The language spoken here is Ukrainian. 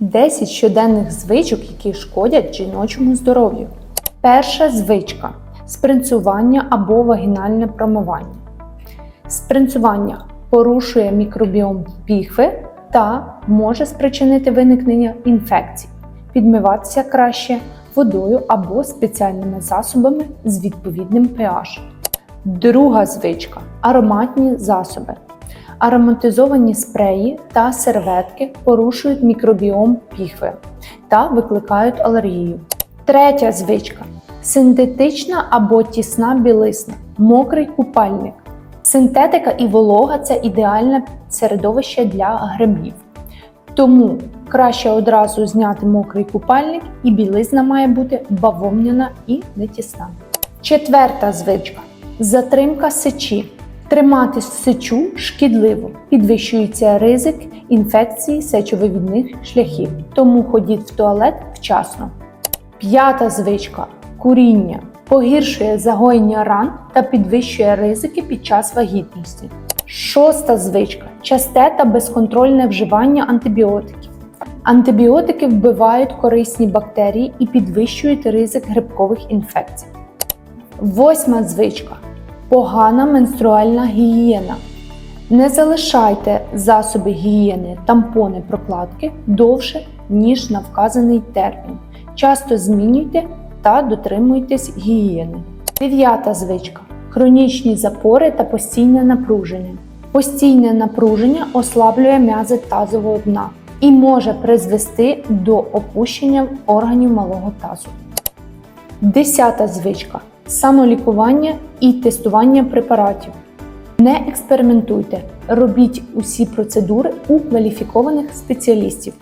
10 щоденних звичок, які шкодять жіночому здоров'ю. Перша звичка спринцювання або вагінальне промивання. Спринцювання порушує мікробіом піхви та може спричинити виникнення інфекцій. Підмиватися краще водою або спеціальними засобами з відповідним pH. Друга звичка ароматні засоби. Ароматизовані спреї та серветки порушують мікробіом піхви та викликають алергію. Третя звичка синтетична або тісна білизна, мокрий купальник. Синтетика і волога це ідеальне середовище для грибів. Тому краще одразу зняти мокрий купальник, і білизна має бути бавовняна і не тісна. Четверта звичка затримка сечі. Тримати сечу шкідливо, підвищується ризик інфекції сечовивідних шляхів, тому ходіть в туалет вчасно. П'ята звичка куріння погіршує загоєння ран та підвищує ризики під час вагітності. Шоста звичка часте та безконтрольне вживання антибіотиків. Антибіотики вбивають корисні бактерії і підвищують ризик грибкових інфекцій. Восьма звичка погана менструальна гігієна. Не залишайте засоби гігієни, тампони, прокладки довше, ніж на вказаний термін. Часто змінюйте та дотримуйтесь гігієни. Дев'ята звичка хронічні запори та постійне напруження. Постійне напруження ослаблює м'язи тазового дна і може призвести до опущення органів малого тазу. Десята звичка самолікування і тестування препаратів. Не експериментуйте, робіть усі процедури у кваліфікованих спеціалістів.